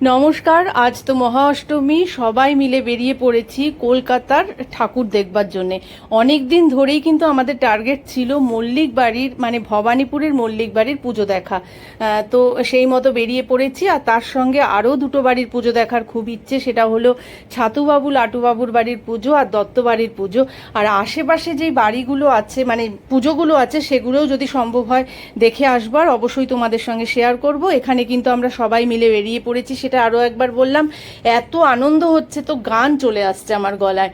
নমস্কার, আজ তো মহা অষ্টমী সবাই মিলে বেরিয়ে পড়েছি কলকাতার ঠাকুর দেখবার জন্যে। অনেক দিন ধরেই কিন্তু আমাদের টার্গেট ছিল মল্লিক বাড়ির মানে ভবানীপুরের মল্লিক বাড়ির পুজো দেখা। তো সেই মতো বেরিয়ে পড়েছি, আর তার সঙ্গে আরও দুটো বাড়ির পুজো দেখার খুব ইচ্ছে, সেটা হলো ছাতুবাবু, লাটুবাবুর বাড়ির পুজো আর দত্ত বাড়ির পুজো। আর আশেপাশে যেই বাড়িগুলো আছে মানে পুজোগুলো আছে, সেগুলোও যদি সম্ভব হয় দেখে আসবার, অবশ্যই তোমাদের সঙ্গে শেয়ার করব। এখানে কিন্তু আমরা সবাই মিলে বেরিয়ে পড়েছি সেটা আরও একবার বললাম, এত আনন্দ হচ্ছে তো গান চলে আসছে আমার গলায়।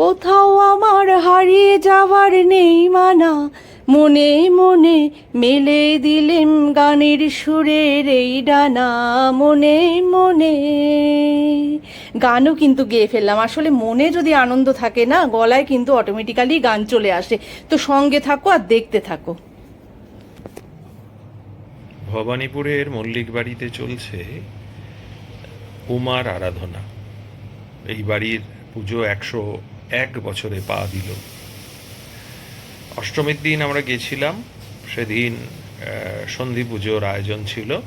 কোথাও আমার হারিয়ে যাওয়ার নেই মানা, মনে মনে মেলে দিলেম গানের সুরের এই ডানা, মনে মনে। গানও কিন্তু গেয়ে ফেললাম, আসলে মনে যদি আনন্দ থাকে না, গলায় কিন্তু অটোমেটিক্যালি গান চলে আসে। তো সঙ্গে থাকো আর দেখতে থাকো। ভবানীপুরের মল্লিক বাড়িতে চলছে উমার আরাধনা। এই বাড়ির পুজো একশো এক বছরে পা দিল। অষ্টমীর দিন আমরা গেছিলাম, সেদিন সন্ধি পুজোর আয়োজন ছিল।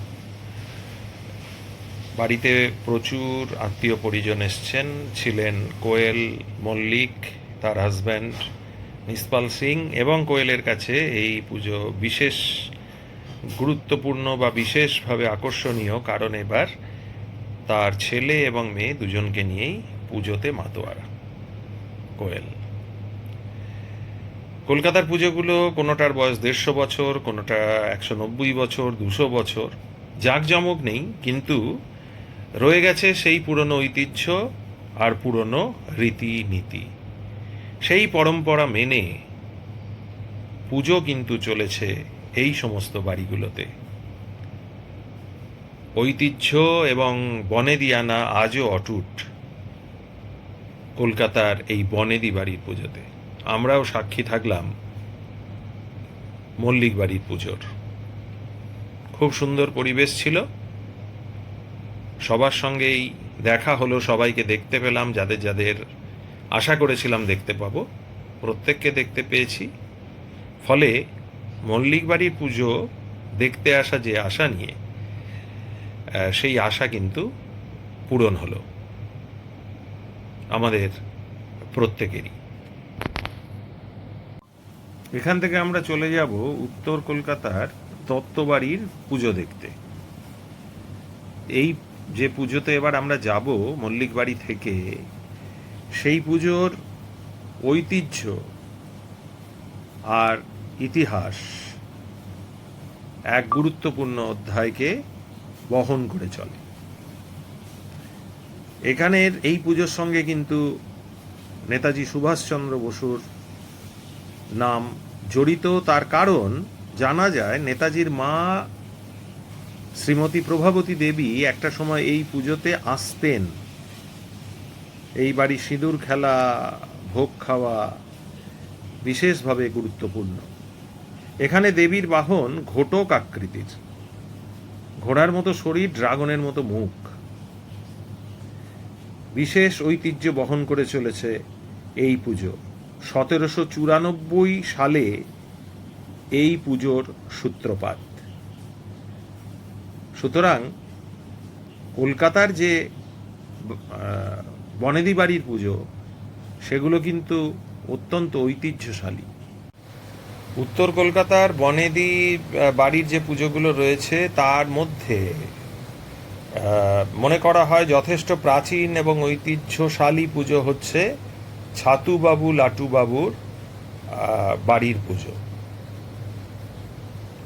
বাড়িতে প্রচুর আত্মীয় পরিজন এসছেন, ছিলেন কোয়েল মল্লিক, তার হাজব্যান্ড নিসপাল সিং এবং কোয়েলের কাছে এই পুজো বিশেষ গুরুত্বপূর্ণ বা বিশেষভাবে আকর্ষণীয়। কারণ এবার তার ছেলে এবং মেয়ে দুজনকে নিয়েই পুজোতে মাতোয়ারা, কোয়েল। কলকাতার পুজোগুলো কোনোটার বয়স দেড়শো বছর, কোনোটা একশো নব্বই বছর, দুশো বছর, জাঁকজমক নেই, কিন্তু রয়ে গেছে সেই পুরনো ঐতিহ্য আর পুরনো রীতিনীতি। সেই পরম্পরা মেনে পুজো কিন্তু চলেছে এই সমস্ত বাড়িগুলোতে। ঐতিহ্য এবং বনেদিয়ানা আজও অটুট কলকাতার এই বনেদি বাড়ির পুজোতে। আমরাও সাক্ষী থাকলাম মল্লিক বাড়ির পুজোর। খুব সুন্দর পরিবেশ ছিল। সবার সঙ্গেই দেখা হলো, সবাইকে দেখতে পেলাম, যাদের যাদের আশা করেছিলাম দেখতে পাবো, প্রত্যেককে দেখতে পেয়েছি। ফলে মল্লিক বাড়ির পুজো দেখতে আসা যে আশা নিয়ে সেই আশা কিন্তু পূরণ হলো। আমাদের প্রত্যেকেরই। এখান থেকে আমরা চলে যাব উত্তর কলকাতার তত্ত্ববাড়ির পুজো দেখতে। এই যে পুজোতে এবার আমরা যাব মল্লিক বাড়ি থেকে, সেই পুজোর ঐতিহ্য আর ইতিহাস এক গুরুত্বপূর্ণ অধ্যায়কে বহন করে চলে। এখানের এই পুজোর সঙ্গে কিন্তু নেতাজি সুভাষচন্দ্র বসুর নাম জড়িত, তার কারণ জানা যায় নেতাজির মা শ্রীমতী প্রভাবতী দেবী একটা সময় এই পুজোতে আসতেন। এই বাড়ি সিঁদুর খেলা, ভোগ খাওয়া বিশেষভাবে গুরুত্বপূর্ণ। এখানে দেবীর বাহন ঘোটক আকৃতির। ঘোড়ার মতো শরীর, ড্রাগনের মতো মুখ। বিশেষ ঐতিহ্য বহন করে চলেছে এই পুজো। সতেরোশো চুরানব্বই সালে এই পুজোর সূত্রপাত। সুতরাং কলকাতার যে বনেদি বাড়ির পুজো, সেগুলো কিন্তু অত্যন্ত ঐতিহ্যশালী। উত্তর কলকাতার বনেদি বাড়ির যে পুজোগুলো রয়েছে, তার মধ্যে মনে করা হয় যথেষ্ট প্রাচীন এবং ঐতিহ্যশালী পুজো হচ্ছে ছাতুবাবু লাটুবাবুর বাড়ির পুজো।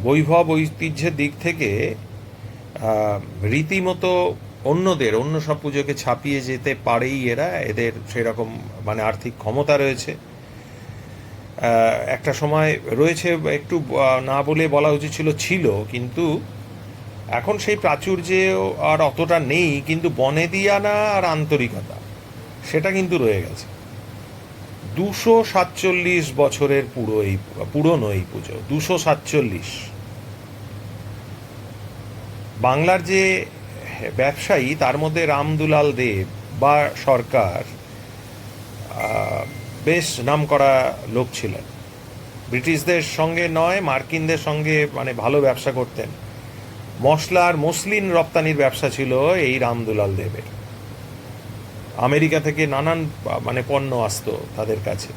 বৈভব ঐতিহ্যের দিক থেকে রীতিমতো অন্যদের, অন্য সব পুজোকে ছাপিয়ে যেতে পারেই এরা, এদের সেরকম মানে আর্থিক ক্ষমতা রয়েছে। একটা সময় রয়েছে, একটু না বলে বলা উচিত ছিল ছিল, কিন্তু এখন সেই প্রাচুর্যে আর অতটা নেই, কিন্তু বনেদিয়ানা আর আন্তরিকতা, সেটা কিন্তু রয়ে গেছে। দুশো সাতচল্লিশ বছরের পুরো এই, পুরনো এই পুজো, দুশো সাতচল্লিশ। বাংলার যে ব্যবসায়ী, তার মধ্যে রামদুলাল দেব বা সরকার আহ, নাম করা লোক ছিলেন। ব্রিটিশদের সঙ্গে নয় মার্কিনদের সঙ্গে মানে ভালো ব্যবসা করতেন। মশলার মসলিন রপ্তানির ব্যবসা ছিল এই রামদুলাল দেবের। আমেরিকা থেকে নানান মানে পণ্য আসতো তাদের কাছে।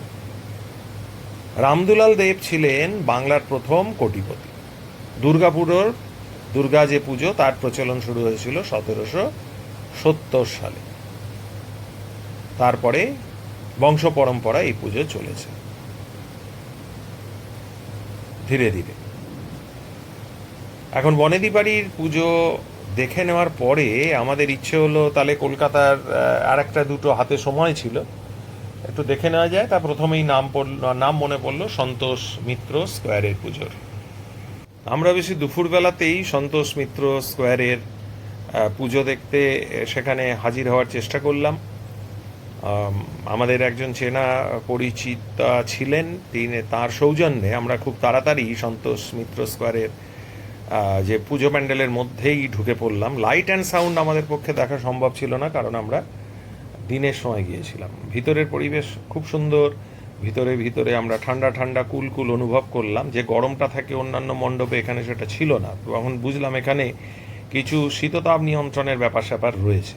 রামদুলাল দেব ছিলেন বাংলার প্রথম কোটিপতি। দুর্গাপুরের দুর্গা যে পুজো তার প্রচলন শুরু হয়েছিল সতেরোশো সত্তর সালে। তারপরে বংশ পরম্পরা এই পুজো চলেছে। ধীরে ধীরে। এখন বনেদি বাড়ির পুজো দেখে নেওয়ার পরে আমাদের ইচ্ছে হলো তাহলে কলকাতার আর একটা দুটো হাতে সময় ছিল। একটু দেখে নেওয়া যায়। তা প্রথমেই নাম পড়ল, নাম মনে পড়ল সন্তোষ মিত্র স্কোয়ারের পুজোর। আমরা বেশি দুপুরবেলাতেই সন্তোষ মিত্র স্কোয়ারের পুজো দেখতে, সেখানে হাজির হওয়ার চেষ্টা করলাম। আমাদের একজন চেনা পরিচিতা ছিলেন, তিনি তার সৌজন্যে আমরা খুব তাড়াতাড়ি সন্তোষ মিত্র স্কোয়ারের যে পুজো প্যান্ডেলের মধ্যেই ঢুকে পড়লাম। লাইট অ্যান্ড সাউন্ড আমাদের পক্ষে দেখা সম্ভব ছিল না, কারণ আমরা দিনের সময় গিয়েছিলাম। ভিতরের পরিবেশ খুব সুন্দর, ভিতরে ভিতরে আমরা ঠান্ডা ঠান্ডা কুল কুল অনুভব করলাম। যে গরমটা থাকে অন্যান্য মণ্ডপে এখানে সেটা ছিল না। তখন বুঝলাম এখানে কিছু শীততাপ নিয়ন্ত্রণের ব্যাপার স্যাপার রয়েছে।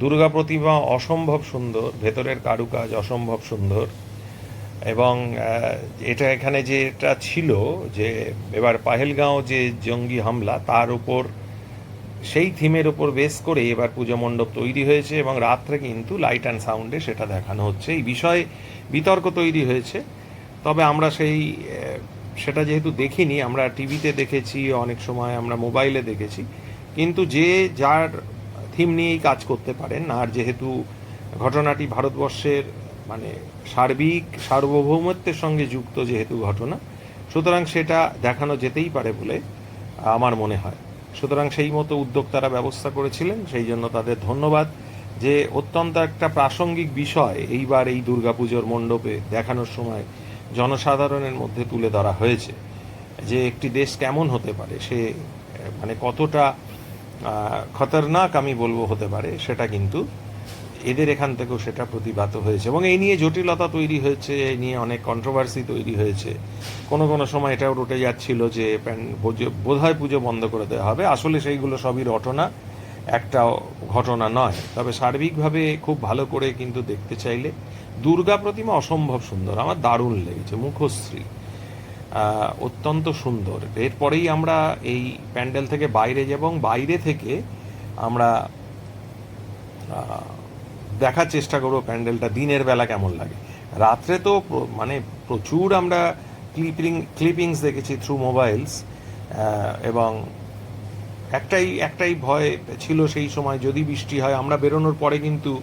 দুর্গা প্রতিমা অসম্ভব সুন্দর, ভেতরের কারুকাজ অসম্ভব সুন্দর এবং এটা এখানে যেটা ছিল যে এবার পাহেলগাঁও যে জঙ্গি হামলা, তার উপর, সেই থিমের উপর বেস করে এবার পুজো মণ্ডপ তৈরি হয়েছে এবং রাত্রে কিন্তু লাইট অ্যান্ড সাউন্ডে সেটা দেখানো হচ্ছে। এই বিষয়ে বিতর্ক তৈরি হয়েছে। তবে আমরা সেই সেটা যেহেতু দেখিনি, আমরা টিভিতে দেখেছি, অনেক সময় আমরা মোবাইলে দেখেছি। কিন্তু যে যার থিম নিয়েই কাজ করতে পারেন। আর যেহেতু ঘটনাটি ভারতবর্ষের মানে সার্বিক সার্বভৌমত্বের সঙ্গে যুক্ত যেহেতু ঘটনা, সুতরাং সেটা দেখানো যেতেই পারে বলে আমার মনে হয়। সুতরাং সেই মতো উদ্যোক্তারা ব্যবস্থা করেছিলেন, সেই জন্য তাদের ধন্যবাদ যে অত্যন্ত একটা প্রাসঙ্গিক বিষয় এইবার এই দুর্গাপুজোর মণ্ডপে দেখানোর সময় জনসাধারণের মধ্যে তুলে ধরা হয়েছে। যে একটি দেশ কেমন হতে পারে, সে মানে কতটা খতরনাক আমি বলব হতে পারে, সেটা কিন্তু এদের এখান থেকেও সেটা প্রতিভাত হয়েছে। এবং এই নিয়ে জটিলতা তৈরি হয়েছে, এই নিয়ে অনেক কন্ট্রোভার্সি তৈরি হয়েছে। কোনো কোনো সময় এটাও রটে যাচ্ছিল যে বোধহয় পুজো বন্ধ করে দেওয়া হবে। আসলে সেইগুলো সবই রটনা, একটা ঘটনা নয়। তবে সার্বিকভাবে খুব ভালো করে কিন্তু দেখতে চাইলে দুর্গা প্রতিমা অসম্ভব সুন্দর। আমার দারুণ লেগেছে, মুখশ্রী। অত্যন্ত সুন্দর। এরপরেই আমরা এই প্যান্ডেল থেকে বাইরে যাব এবং বাইরে থেকে আমরা দেখার চেষ্টা করব প্যান্ডেলটা দিনের বেলা কেমন লাগে। রাত্রে তো মানে প্রচুর আমরা ক্লিপিং, ক্লিপিংস দেখেছি থ্রু মোবাইলস এবং একটাই একটাই ভয় ছিল সেই সময় যদি বৃষ্টি হয়, আমরা বেরোনোর পরে কিন্তু,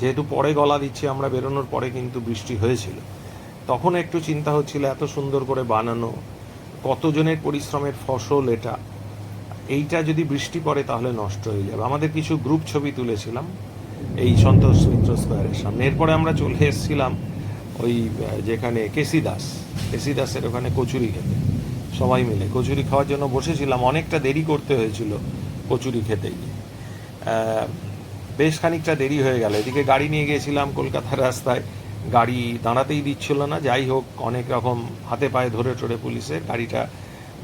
যেহেতু পরে গলা দিচ্ছি, আমরা বেরোনোর পরে কিন্তু বৃষ্টি হয়েছিল। তখন একটু চিন্তা হচ্ছিল, এত সুন্দর করে বানানো, কতজনের পরিশ্রমের ফসল এটা? এইটা যদি বৃষ্টি পড়ে তাহলে নষ্ট হয়ে যাবে। আমাদের কিছু গ্রুপ ছবি তুলেছিলাম এই সন্তোষ মিত্র স্কোয়ারের সামনে। এরপরে আমরা চলে এসেছিলাম ওই যেখানে কেসি দাস, কেসি দাসের ওখানে কচুরি খেতে। সবাই মিলে কচুরি খাওয়ার জন্য বসেছিলাম। অনেকটা দেরি করতে হয়েছিল কচুরি খেতে। গিয়ে বেশ খানিকটা দেরি হয়ে গেল। এদিকে গাড়ি নিয়ে গিয়েছিলাম কলকাতার রাস্তায়। গাড়ি দাঁড়াতেই দিচ্ছিল না। যাই হোক অনেক রকম হাতে পায়ে ধরে টরে পুলিশের গাড়িটা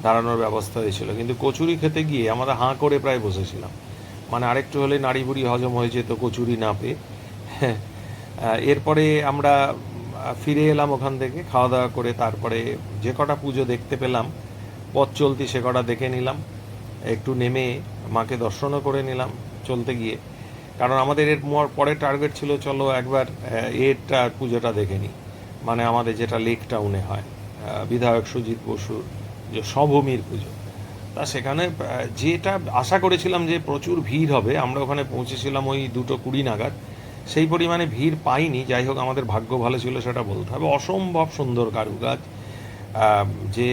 দাঁড়ানোর ব্যবস্থা হয়েছিল। কিন্তু কচুরি খেতে গিয়ে আমরা হাঁ করে প্রায় বসেছিলাম। মানে আরেকটু হলে নাড়ি বুড়ি হজম হয়ে যেত কচুরি না পেয়ে। হ্যাঁ, এরপরে আমরা ফিরে এলাম ওখান থেকে খাওয়া দাওয়া করে তারপরে যে কটা পুজো দেখতে পেলাম পথ চলতি সে কটা দেখে নিলাম। একটু নেমে মাকে দর্শনও করে নিলাম চলতে গিয়ে। কারণ আমাদের এর পরে টার্গেট ছিল, চলো একবার এরটা পুজোটা দেখে নিই। মানে আমাদের যেটা লেক টাউনে হয় বিধায়ক সুজিত বসুর যে স্বভূমির পুজো। তা সেখানে যেটা আশা করেছিলাম যে প্রচুর ভিড় হবে, আমরা ওখানে পৌঁছেছিলাম ওই দুটো কুড়ি নাগাদ, সেই পরিমাণে ভিড় পাইনি। যাই হোক, আমাদের ভাগ্য ভালো ছিল সেটা বলতে হবে। অসম্ভব সুন্দর কারুকাজ যে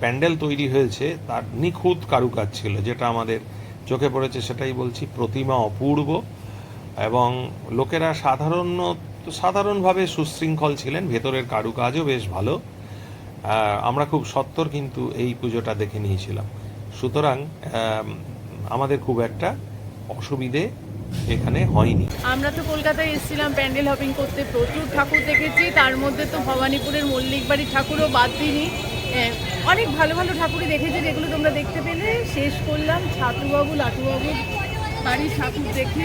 প্যান্ডেল তৈরি হয়েছে, তার নিখুঁত কারুকাজ ছিল, যেটা আমাদের চোখে পড়েছে সেটাই বলছি, প্রতিমা অপূর্ব এবং লোকেরা সাধারণ সাধারণভাবে সুশৃঙ্খল ছিলেন, ভেতরের কারুকাজও বেশ ভালো। আমরা খুব সত্তর কিন্তু এই পুজোটা দেখে নিয়েছিলাম। সুতরাং আমাদের খুব একটা অসুবিধে এখানে হয়নি। আমরা তো কলকাতায় এসেছিলাম, প্যান্ডেল হপিং করতে প্রচুর ঠাকুর দেখেছি। তার মধ্যে তো ভবানীপুরের মল্লিক বাড়ি ঠাকুরও বাদ দিইনি। অনেক ভালো ভালো ঠাকুরই দেখেছি, যেগুলো তোমরা দেখতে পেলে। শেষ করলাম, ছাতুবাবু, লাটুবাবু বাড়ির ঠাকুর দেখে।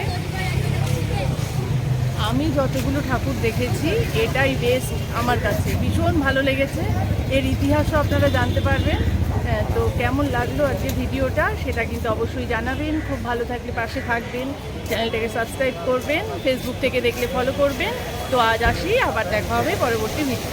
আমি যতগুলো ঠাকুর দেখেছি, এটাই বেস্ট আমার কাছে। ভীষণ ভালো লেগেছে। এর ইতিহাসও আপনারা জানতে পারবেন। তো কেমন লাগল আজকে ভিডিওটা, সেটা কিন্তু অবশ্যই জানাবেন। খুব ভালো থাকলে পাশে থাকবেন। চ্যানেলটাকে সাবস্ক্রাইব করবেন। ফেসবুক থেকে দেখলে ফলো করবেন। তো আজ আসি, আবার দেখা হবে পরবর্তী ভিডিও